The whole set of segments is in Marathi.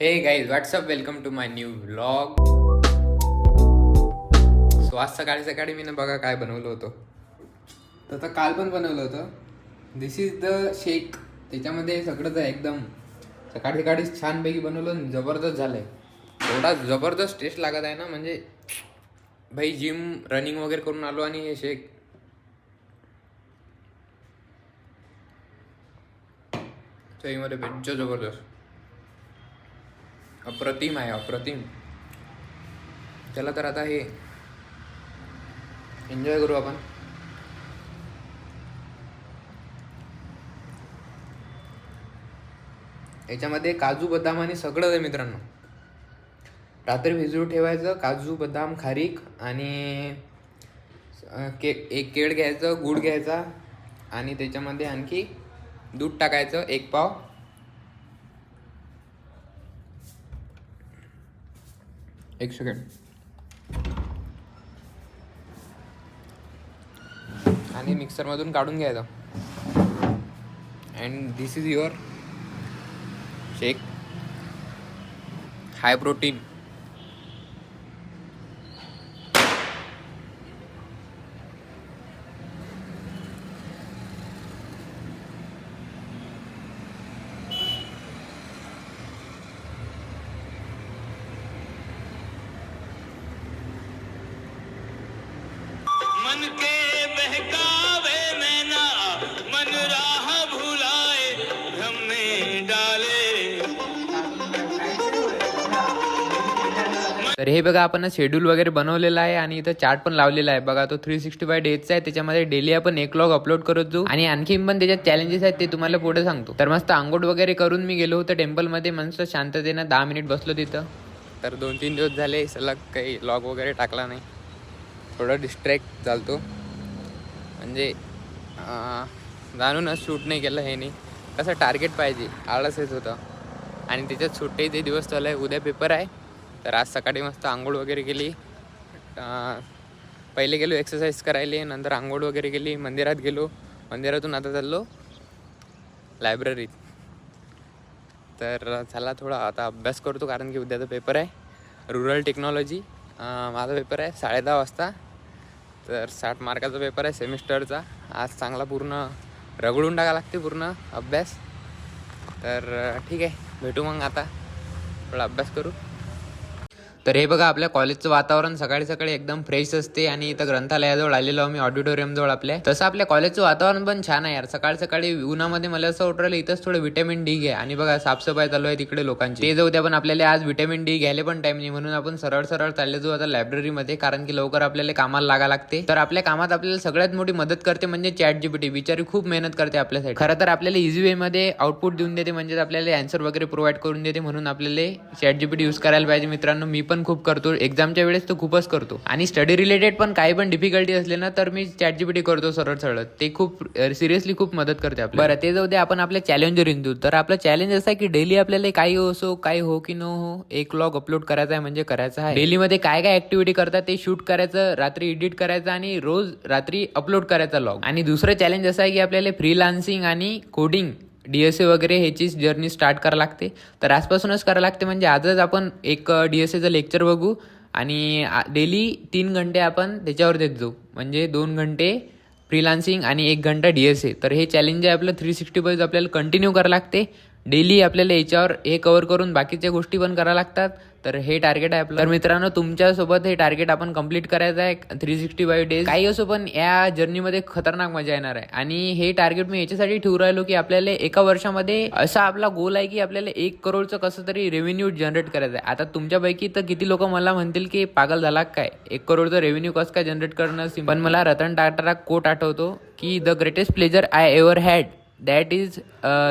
Hey guys what's up welcome to my new vlog so आज सकाळी सकाळी मी ना बघा काय बनवलं होतं. तर काल पण बनवलं होतं. दिस इज द शेक त्याच्यामध्ये सगळंच आहे एकदम. सकाळी सकाळी छानपैकी बनवलं आणि जबरदस्त झालंय. एवढा जबरदस्त टेस्ट लागत आहे ना म्हणजे भाई जिम रनिंग वगैरे करून आलो आणि हे शेक चवीमध्ये बेच्च जबरदस्त. अप्रतिम आहे अप्रतिम. त्याला तर आता हे एन्जॉय करू आपण. याच्यामध्ये काजू बदाम आणि सगळं आहे मित्रांनो. रात्री भिजवून ठेवायचं काजू बदाम खारीक आणि के एक केळ घ्यायचं गूळ घ्यायचा आणि त्याच्यामध्ये आणखी दूध टाकायचं एक पाव. एक सेकंड आणि मिक्सरमधून काढून घ्यायचं. And this is your shake high protein मन के बहकावे नैना मन राह भुलाए भ्रम में डाले तर हे बघा आपण शेड्यूल वगैरे बनवलेला आहे आणि इथं चार्ट पण लावलेला आहे. बघा तो थ्री सिक्स्टी फाय डेजचा आहे. त्याच्यामध्ये डेली आपण एक लॉग अपलोड करत जाऊ. आणि आणखी पण त्याच्यात चॅलेंजेस आहेत ते तुम्हाला पुढे सांगतो. तर मस्त आंघोळ वगैरे करून मी गेलो होतो टेम्पलमध्ये मस्त शांततेनं दहा मिनिट बसलो तिथं. तर दोन तीन दिवस झाले सलग काही लॉग वगैरे टाकला नाही. थोडं डिस्ट्रॅक्ट चालतो म्हणजे जाणूनच शूट नाही केलं हे नाही. कसं टार्गेट पाहिजे आळस येत होतं. आणि त्याच्यात सुट्टी ते दिवस चालू आहे उद्या पेपर आहे. तर आज सकाळी मस्त आंघोळ वगैरे केली. पहिले गेलो एक्सरसाइज करायला नंतर आंघोळ वगैरे केली मंदिरात गेलो. मंदिरातून आता चाललो लायब्ररीत तर चला थोडा आता अभ्यास करतो कारण की उद्याचा पेपर आहे. रुरल टेक्नॉलॉजी माझा पेपर आहे साडे दहा वाजता. तर साठ मार्काचा पेपर आहे सेमिस्टरचा. आज चांगला पूर्ण रगडून टाका लागते पूर्ण अभ्यास. तर ठीक आहे. भेटू मग आता. थोडा अभ्यास करू. तर हे बघा आपल्या कॉलेजचं वातावरण सकाळी सकाळी एकदम फ्रेश असते आणि इथं ग्रंथालयाजवळ आलेलो आम्ही ऑडिटोरियम जवळ आपल्या तसं आपल्या कॉलेजचं वातावरण पण छान आहे यार. सकाळी सकाळी उन्हामध्ये मला असं वाटलं इथंच थोडं विटॅमिन डी घ्या. आणि बघा साफसफाई चालू आहे तिकडे लोकांची. ते जाऊ द्या पण आपल्याला आज विटॅमिन डी घ्यायला पण टाइम नाही. म्हणून आपण सरळ सरळ चालले जाऊ आता लायब्ररीमध्ये कारण की लवकर आपल्याला कामाला लागा लागते. तर आपल्या कामात आपल्याला सगळ्यात मोठी मदत करते म्हणजे चॅट जीपीटी बिचारी खूप मेहनत करते आपल्यासाठी. खरं तर आपल्याला इझी वे मध्ये आउटपुट देऊन देते म्हणजे आपल्याला अँसर वगैरे प्रोव्हाइड करून देते म्हणून आपल्याला चॅट जीपीटी यूज करायला पाहिजे मित्रांनो. मी पण खूप करतो. एक्झामच्या वेळेस तो खूपच करतो. आणि स्टडी रिलेटेड पण काही पण डिफिकल्टी असले ना तर मी चॅट जीपीटी करतो सरळ सरळ. ते खूप सिरियसली खूप मदत करते आपल्याला. बरं ते जाऊ दे आपण आपल्या चॅलेंजवर इंदू तर आपला चॅलेंज असा आहे की डेली आपल्याला काही असो काही हो की नो हो एक लॉग अपलोड करायचा आहे म्हणजे करायचा आहे. डेली मध्ये काय काय ऍक्टिव्हिटी करतात ते शूट करायचं रात्री एडिट करायचं आणि रोज रात्री अपलोड करायचा लॉग आणि दुसरं चॅलेंज असं आहे की आपल्याला फ्रीलान्सिंग आणि कोडिंग डी एस ए वगैरे ह्याची जर्नी स्टार्ट करावं लागते. तर आजपासूनच करावं लागते म्हणजे आजच आपण एक डी एस एचं लेक्चर बघू आणि डेली तीन घंटे आपण त्याच्यावर देत जाऊ. म्हणजे दोन घंटे फ्रीलान्सिंग आणि एक घंटा डी एस ए. तर हे चॅलेंज आहे आपलं थ्री सिक्स्टी फाईव्ह आपल्याला कंटिन्यू करावं लागते. डेली आपल्याला याच्यावर हे कवर करून बाकीच्या गोष्टी पण करावं लागतात. तर हे टार्गेट आहे आपलं. तर मित्रांनो तुमच्यासोबत हे टार्गेट आपण कंप्लीट करायचं आहे. थ्री सिक्स्टी फाईव्ह डेज काही असो पण या जर्नीमध्ये खतरनाक मजा येणार आहे. आणि हे टार्गेट मी याच्यासाठी ठेवू राहिलो की आपल्याला एका वर्षामध्ये असा आपला गोल आहे की आपल्याला एक करोडचं कसं तरी रेव्हेन्यू जनरेट करायचं आहे. आता तुमच्यापैकी तर किती लोक मला म्हणतील की पागल झाला काय? एक करोडचं रेव्हेन्यू कसं काय जनरेट करणं पण मला रतन टाटा कोट आठवतो की the greatest pleasure I ever had that is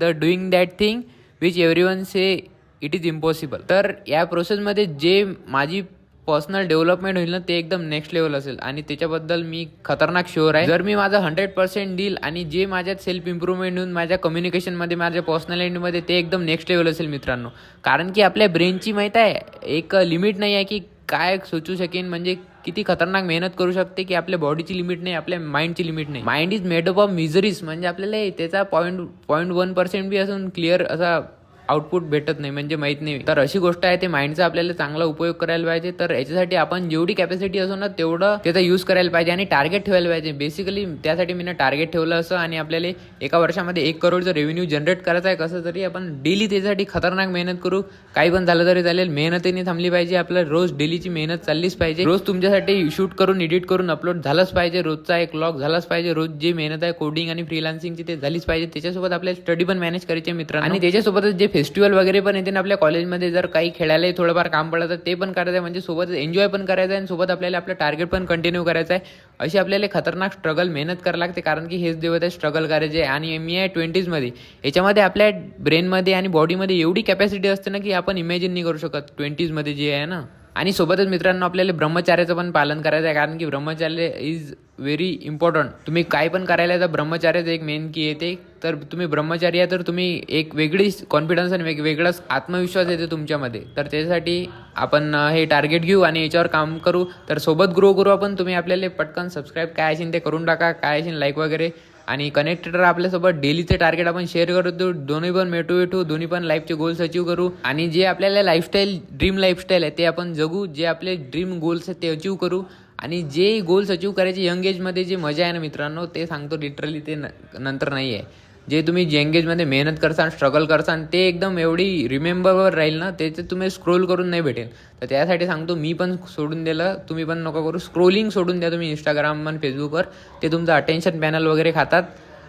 the doing that thing which every one say it is impossible तर या प्रोसेसमध्ये जे माझी पर्सनल डेव्हलपमेंट होईल ना ते एकदम नेक्स्ट लेवल असेल. आणि त्याच्याबद्दल मी खतरनाक शुअर आहे. जर मी माझं हंड्रेड पर्सेंट देईल आणि जे माझ्यात सेल्फ इम्प्रूव्हमेंट होऊन माझ्या कम्युनिकेशनमध्ये माझ्या पर्सनॅलिटीमध्ये ते एकदम नेक्स्ट लेवल असेल मित्रांनो. कारण की आपल्या ब्रेनची माहीत आहे एक लिमिट नाही आहे की काय सोचू शकेन म्हणजे किती खतरनाक मेहनत करू शकते की आपल्या बॉडीची लिमिट नाही आपल्या माइंडची लिमिट नाही. Mind is made up of miseries म्हणजे आपल्याला त्याचा point point one percent be असून क्लिअर असा आउटपुट भेटत नाही म्हणजे माहीत नाही. तर अशी गोष्ट आहे ते माइंडचा आपल्याला चांगला उपयोग करायला पाहिजे. तर याच्यासाठी आपण जेवढी कॅपॅसिटी असो ना तेवढं त्याचा यूज करायला पाहिजे आणि टार्गेट ठेवायला पाहिजे. बेसिकली त्यासाठी मी टार्गेट ठेवलं असं आणि आपल्याला एका वर्षामध्ये एक करोडचं रेव्हेन्यू जनरेट करायचं आहे कसं तरी आपण डेली त्याच्यासाठी खतरनाक मेहनत करू. काही पण झालं तरी चालेल. मेहनतीने थांबली पाहिजे आपल्या रोज डेलीची मेहनत चाललीच पाहिजे. रोज तुमच्यासाठी शूट करून एडिट करून अपलोड झालंच पाहिजे. रोजचा एक लॉग झालाच पाहिजे. रोज जी मेहनत आहे कोडिंग आणि फ्रीलान्सिंगची ते झालीच पाहिजे. त्याच्यासोबत आपल्याला स्टडी पण मॅनेज करायचे मित्र आणि त्याच्यासोबतच जे फेस्टिवल वगैरे पण येते ना आपल्या कॉलेजमध्ये जर काही खेळायलाही थोडंफार काम पडलं तर ते पण करायचं आहे. म्हणजे सोबत एन्जॉय पण करायचं आहे आणि सोबत आपल्याला आपलं टार्गेट पण कंटिन्यू करायचं आहे. अशी आपल्याला खतरनाक स्ट्रगल मेहनत करायला लागते. कारण की हेच दिवस आहे स्ट्रगल करायचे आणि मी आहे ट्वेंटीजमध्ये याच्यामध्ये आपल्या ब्रेनमध्ये आणि बॉडीमध्ये एवढी कॅपॅसिटी असते ना की आपण इमॅजिन नाही करू शकत ट्वेंटीजमध्ये जे आहे ना. आणि सोबतच मित्रांनो आपल्याला ब्रह्मचार्याचं पण पालन करायचं आहे. कारण की ब्रह्मचार्य इज व्हेरी इम्पॉर्टंट तुम्ही काय पण करायला तर ब्रह्मचार्याचं एक मेन की येते तर तुम्ही ब्रह्मचारी आहे तर तुम्ही एक वेगळीच कॉन्फिडन्स आणि वेग वेगळाच आत्मविश्वास येते तुमच्यामध्ये. तर त्याच्यासाठी आपण हे टार्गेट घेऊ आणि याच्यावर काम करू. तर सोबत ग्रो करू आपण. तुम्ही आपल्याला पटकन सबस्क्राईब काय असेल ते करून टाका काय असेल लाईक वगैरे. आणि कनेक्टेड आपल्यासोबत. डेलीचे टार्गेट आपण शेअर करतो दोन्ही पण मेटू भेटू. दोन्ही पण लाईफचे गोल्स अचीव करू. आणि जे आपल्याला लाईफस्टाईल ड्रीम लाईफस्टाईल आहे ते आपण जगू. जे आपले ड्रीम गोल्स आहेत ते अचीव करू. आणि जे गोल्स अचीव करायचे यंग एजमध्ये जे मजा आहे ना मित्रांनो ते सांगतो लिटरली ते न नंतर नाही आहे जे तुम्ही जेंगेजमध्ये मेहनत करसान स्ट्रगल करसान ते एकदम एवढी रिमेंबरवर राहील ना ते तुम्ही स्क्रोल करून नाही भेटेल. तर त्यासाठी सांगतो मी पण सोडून दिलं तुम्ही पण नको करू. स्क्रोलिंग सोडून द्या तुम्ही इंस्टाग्राम आणि फेसबुकवर ते तुमचं अटेन्शन पॅनल वगैरे खातात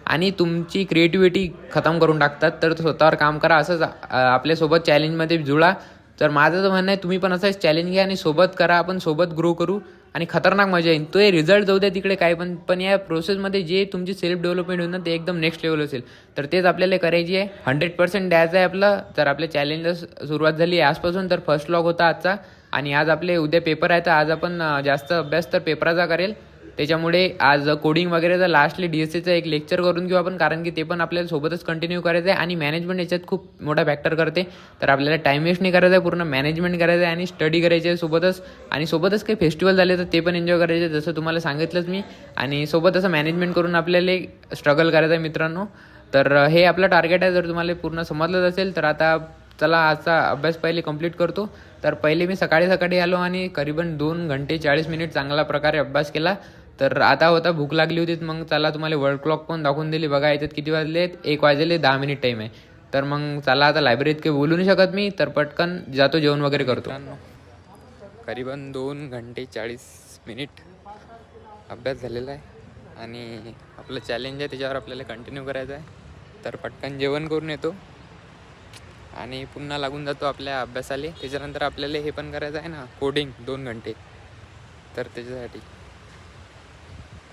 आणि तुमची क्रिएटिव्हिटी खतम करून टाकतात. तर स्वतःवर काम करा असंच आपल्यासोबत चॅलेंजमध्ये जुळा. तर माझं तर म्हणणं आहे तुम्ही पण असंच चॅलेंज घ्या आणि सोबत करा आपण सोबत ग्रो करू. आणि खतरनाक मजा येईल तो हे रिझल्ट जाऊ द्या तिकडे काय पण पण या प्रोसेसमध्ये जे तुमची सेल्फ डेव्हलपमेंट होईल ना ते एकदम नेक्स्ट लेवल असेल. तर तेच आपल्याला करायची आहे. हंड्रेड पर्सेंट द्यायचं आहे आपलं. तर आपल्या चॅलेंजला सुरुवात झाली आहे आजपासून. तर फर्स्ट लॉग होता आजचा. आणि आज आपले उद्या पेपर आहे तर आज आपण जास्त अभ्यास तर पेपराचा करेल. त्याच्यामुळे आज कोडिंग वगैरेचा लास्टली डी एस सीचं एक लेक्चर करून घेऊ आपण कारण की ते पण आपल्याला सोबतच कंटिन्यू करायचं आहे आणि मॅनेजमेंट याच्यात खूप मोठा फॅक्टर करते. तर आपल्याला टाईम वेस्ट नाही करायचा आहे पूर्ण मॅनेजमेंट करायचं आहे आणि स्टडी करायची आहे सोबतच. आणि सोबतच काही फेस्टिवल झाले तर ते पण एन्जॉय करायचे आहे, जसं तुम्हाला सांगितलंच मी. आणि सोबत असं मॅनेजमेंट करून आपल्याला स्ट्रगल करायचं आहे मित्रांनो. तर हे आपलं टार्गेट आहे जर तुम्हाला पूर्ण समजलंच असेल तर आता चला आजचा अभ्यास पहिले कंप्लीट करतो. तर पहिले मी सकाळी सकाळी आलो आणि करीबन दोन घंटे चाळीस मिनिट चांगल्या प्रकारे अभ्यास केला. तर आता होता भूक लागली होती मग चला तुम्हाला वर्ल्ड क्लॉक पण दाखवून दिली. बघा याच्यात किती वाजले एक वाजले दहा मिनिट टाईम आहे. तर मग चला आता लायब्ररीत काही बोलू नाही शकत मी तर पटकन जातो जेवण वगैरे करतो. करीबन दोन घंटे चाळीस मिनिट अभ्यास झालेला आहे. आणि आपलं चॅलेंज आहे त्याच्यावर आपल्याला कंटिन्यू करायचं आहे. तर पटकन जेवण करून येतो. आणि पुन्हा लागून जातो आपल्या अभ्यासाले. त्याच्यानंतर आपल्याला हे पण करायचं आहे ना कोडिंग दोन घंटे. तर त्याच्यासाठी.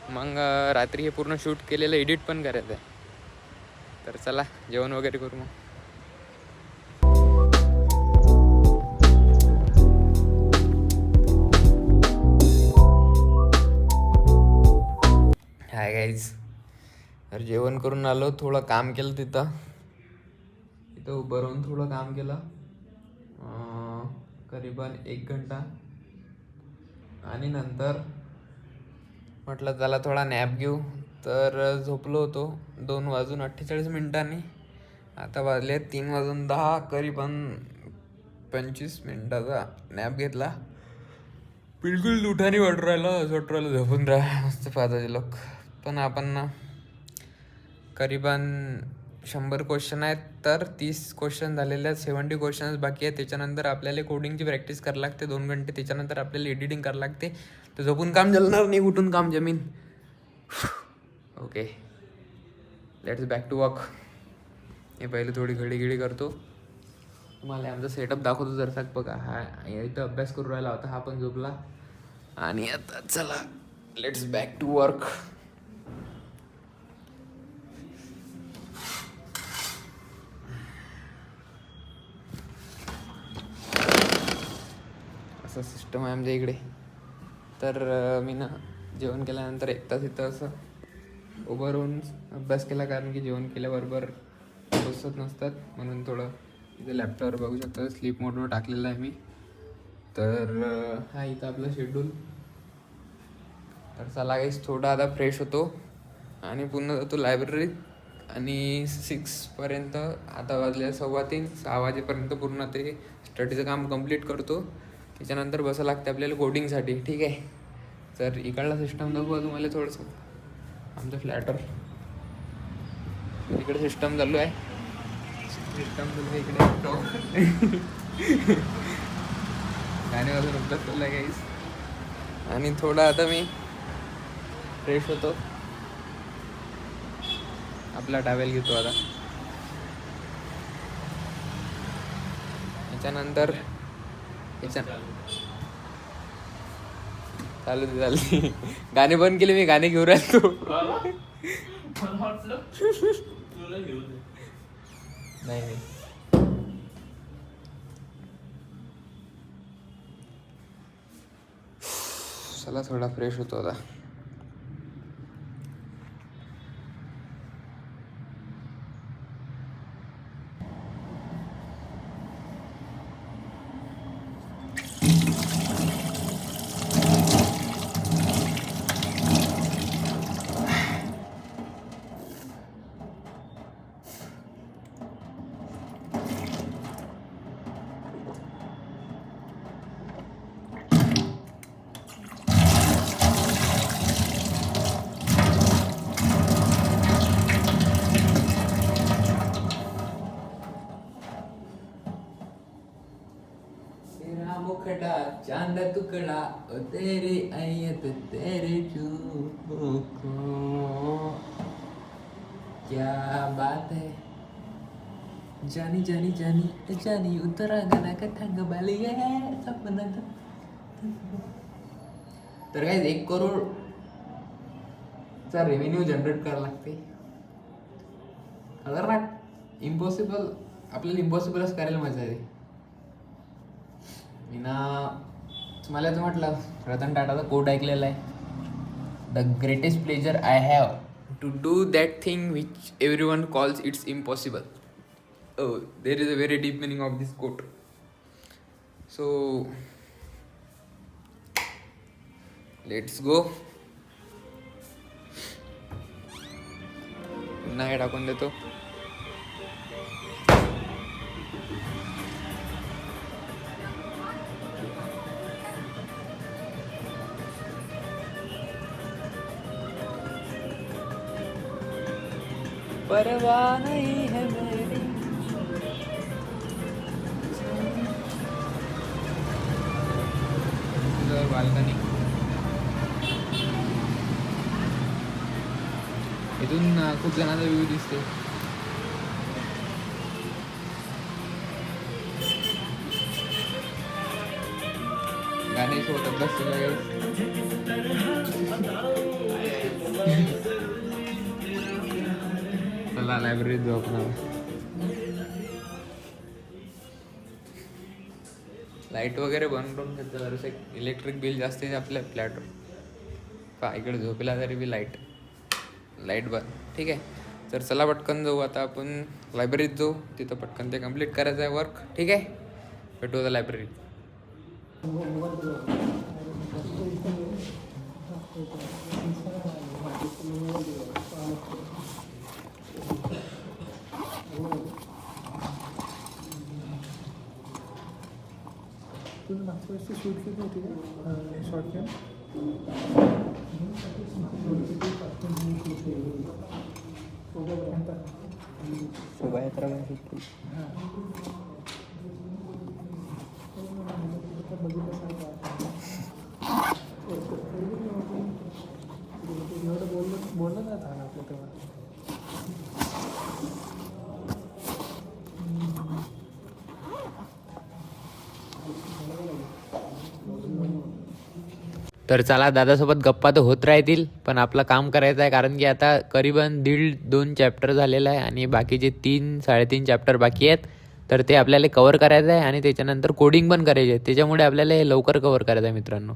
मग रात्री हे पूर्ण शूट केलेलं एडिट पण करायचं आहे. तर चला जेवण वगैरे करू मग. हाय गाईज तर जेवण करून आलो थोडं काम केलं तिथं. तिथं उभं राहून थोडं काम केलं. करीबन एक घंटा. आणि नंतर म्हटलं त्याला थोडा नॅप घेऊ. तर झोपलो होतो दोन वाजून अठ्ठेचाळीस मिनिटांनी. आता वाजले तीन वाजून दहा करीबन पंचवीस मिनिटाचा नॅप घेतला. बिलकुल उठानी वाटू राहिला असं वाटू राहिलं झोपून राहा मस्त पाहताचे लोक. पण आपण ना करीबन शंभर क्वेश्चन आहेत तर तीस क्वेश्चन झालेले आहेत सेवन्टी क्वेश्चन्स बाकी आहेत. त्याच्यानंतर आपल्याला कोडिंगची प्रॅक्टिस करावी लागते दोन घंटे. त्याच्यानंतर आपल्याला एडिटिंग करावं लागते. तर झोपून काम जलणार नाही उठून काम जमीन. Okay let's back to work हे पहिले थोडी घडी करतो. तुम्हाला आमचा सेटअप दाखवतो जर बघा हा इथं अभ्यास करू राहिला होता हा पण झोपला. आणि आता चला लेट्स बॅक टू वर्क असं सिस्टम आहे आमच्या इकडे. तर मी ना जेवण केल्यानंतर एक तास इथं असं उभं राहून अभ्यास केला कारण की जेवण केल्याबरोबर बसत नसतात. म्हणून थोडं इथे लॅपटॉपवर बघू शकता. स्लीप मोडवर टाकलेलं आहे मी. तर हा इथं आपलं शेड्यूल तर चला काहीच थोडा आता फ्रेश होतो. आणि पुन्हा जातो लायब्ररीत आणि सिक्सपर्यंत आता वाजल्या सव्वा तीन सहा वाजेपर्यंत पूर्ण ते स्टडीचं काम कंप्लीट करतो. त्याच्यानंतर बसावं लागते आपल्याला कोडिंगसाठी ठीक आहे. तर इकडला सिस्टम दाखवा तुम्हाला थोडंसं? आमचं फ्लॅटर इकडे सिस्टम चालू आहे. सिस्टम चालू आहे इकडे. गाणे वाजून अभ्यास चालू आहे काहीच आणि थोडा आता मी फ्रेश होतो. आपला टावेल घेतो आता. त्याच्यानंतर चालू दे चालू दे. गाणे बंद केले मी गाणे घेऊन राहतो नाही नाही. चला थोडा फ्रेश होतो आता. टुकड़ा ओ तेरी आयत तेरे चूपों को क्या बात है? जानी जानी जानी जानी उत्तरांगणा कथांग बाली आहे सपनात तर काय एक करोड चा रेव्हेन्यू जनरेट करायला लागते। खतरनाक. इम्पॉसिबल आपल्याला इम्पॉसिबलच करायला मजा येते. मी ना मला तर म्हटलं रतन टाटाचा कोट ऐकलेला आहे. The greatest pleasure I have to do that thing which every one calls it's impossible there is a very deep meaning of this quote so let's go पुन्हा हे टाकून देतो? परवाह नहीं है मेरी। बाल्कनी. इथून खूप जणांचा व्ह्यू दिसते गाणे सोबत बसलेलं चला लायब्ररीत जाऊ आपण लाइट वगैरे बंद करून घेतलं जरासं इलेक्ट्रिक बिल जास्त आहे आपल्या फ्लॅटवर का इकडे झोपेला तरी बी लाइट लाइट बंद ठीक आहे. तर चला पटकन जाऊ आता आपण लायब्ररीत जाऊ. तिथं पटकन ते कंप्लीट करायचं आहे वर्क ठीक आहे? भेटू आता लायब्ररीत तुझं मागच्या वेळेसची शूट केली होती का शॉर्ट फिल्म शोभायात्रा एवढं बोललं बोललं नाही झालं आपलं तेव्हा तर चला दादासोबत गप्पा तर होत राहतील पण आपलं काम करायचं आहे कारण की आता करीबन दीड दोन चॅप्टर झालेलं आहे आणि बाकीचे तीन साडेतीन चॅप्टर बाकी आहेत तर ते आपल्याला कवर करायचं आहे आणि त्याच्यानंतर कोडिंग पण करायचे आहे. त्याच्यामुळे आपल्याला हे लवकर कवर करायचं आहे मित्रांनो.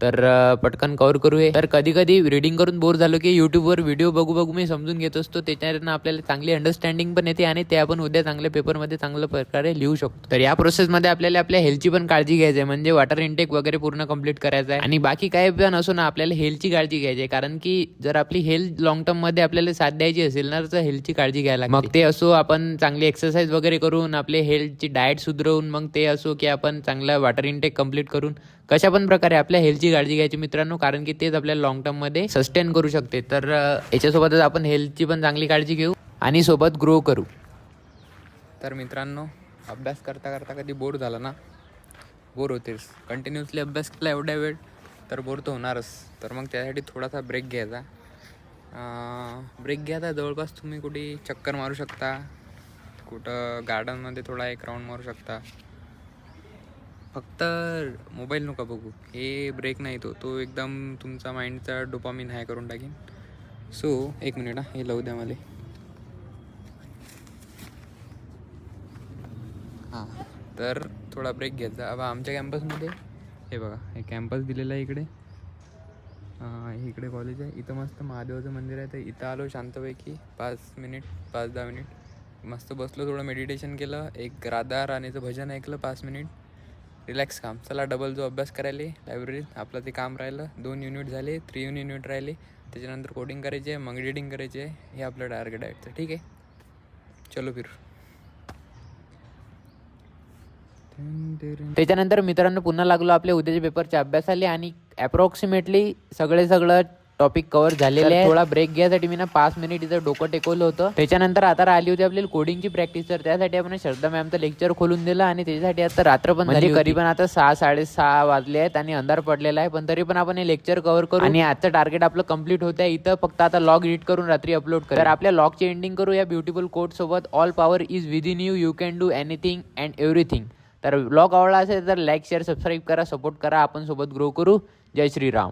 तर पटकन कव्हर करू तर कधी कधी रिडिंग करून बोर झालो की युट्यूबवर व्हिडिओ बघू बघू मी समजून घेत असतो. त्याच्यानं आपल्याला चांगली अंडरस्टँडिंग पण येते आणि ते आपण उद्या चांगल्या पेपरमध्ये चांगल्या प्रकारे लिहू शकतो. तर या प्रोसेसमध्ये आपल्याला आपल्या हेल्थची पण काळजी घ्यायची आहे म्हणजे वॉटर इंटेक वगैरे पूर्ण कंप्लीट करायचं आहे आणि बाकी काय पण असो ना आपल्याला हेल्थची काळजी घ्यायची आहे कारण की जर आपली हेल्थ लॉंग टर्ममध्ये आपल्याला साथ द्यायची असेल ना तर हेल्थची काळजी घ्यायला मग ते असो आपण चांगली एक्सरसाइज वगैरे करून आपले हेल्थची डाएट सुधरवून मग ते असो की आपण चांगला वॉटर इंटेक कंप्लीट करून कशा पण प्रकारे आपल्या हेल्थची काळजी घ्यायची मित्रांनो कारण की तेच आपल्याला लॉंग टर्ममध्ये सस्टेन करू शकते. तर याच्यासोबतच आपण हेल्थची पण चांगली काळजी घेऊ आणि सोबत ग्रो करू. तर मित्रांनो अभ्यास करता करता कधी बोर झाला ना? बोर होतेस. कंटिन्युअसली अभ्यास केला एवढ्या वेळ तर बोर तर होणारच. तर मग त्यासाठी थोडासा ब्रेक घ्यायचा. ब्रेक घ्यायचा. जवळपास तुम्ही कुठे चक्कर मारू शकता. कुठं गार्डनमध्ये थोडा एक राऊंड मारू शकता. फक्त मोबाईल नका बघू. हे ब्रेक नाही तो. तो एकदम तुमचा माइंडचा डोपामिन हाय करून टाकीन. सो एक मिनिट हा हे लावू द्या मला. हां तर थोडा ब्रेक घ्यायचा. अब आमच्या कॅम्पसमध्ये हे बघा हे कॅम्पस दिलेलं आहे इकडे. इकडे कॉलेज आहे. इथं मस्त महादेवाचं मंदिर आहे. तर इथं आलो शांतपैकी. पाच मिनिट पाच दहा मिनिट मस्त बसलो थोडं मेडिटेशन केलं. एक राधा राणीचं भजन ऐकलं पाच मिनिट रिलॅक्स काम चला डबल जो अभ्यास करायले लायब्ररीत आपलं ते काम राहिलं. दोन युनिट झाले थ्री युनिट राहिले. त्याच्यानंतर कोडिंग करायची आहे मग एडिटिंग करायची. आहे हे आपलं टार्गेट आहे. तर ठीक आहे. चलो फिर. त्याच्यानंतर मित्रांनो पुन्हा लागलो आपल्या उद्याच्या अभ्यास अभ्यासाला आणि अप्रॉक्सिमेटली सगळे सगळं टॉपिक कव्हर झालेले आहे थोडा ब्रेक घ्यायसाठी मी ना पाच मिनिट इथं डोकं टेकवलं होतं. त्याच्यानंतर आता राहिली होती आपल्याला कोडिंगची प्रॅक्टिस तर त्यासाठी आपण श्रद्धा मॅमचं लेक्चर खोलून दिलं आणि त्याच्यासाठी आता रात्र पण म्हणजे पण आता सहा साडेसहा वाजले आहेत आणि अंधार पडलेला आहे. पण तरी पण आपण हे लेक्चर कव्हर करू. आणि आजचं टार्गेट आपलं कंप्लीट होत आहे इथं फक्त आता लॉग एडिट करून रात्री अपलोड कर. तर आपल्या लॉगची एंडिंग करू. या ब्युटिफुल कोड सोबत all power is within you you can do anything and everything तर ब्लॉग आवडला असेल तर लाईक शेअर सबस्क्राईब करा सपोर्ट करा. आपण सोबत ग्रो करू. जय श्रीराम.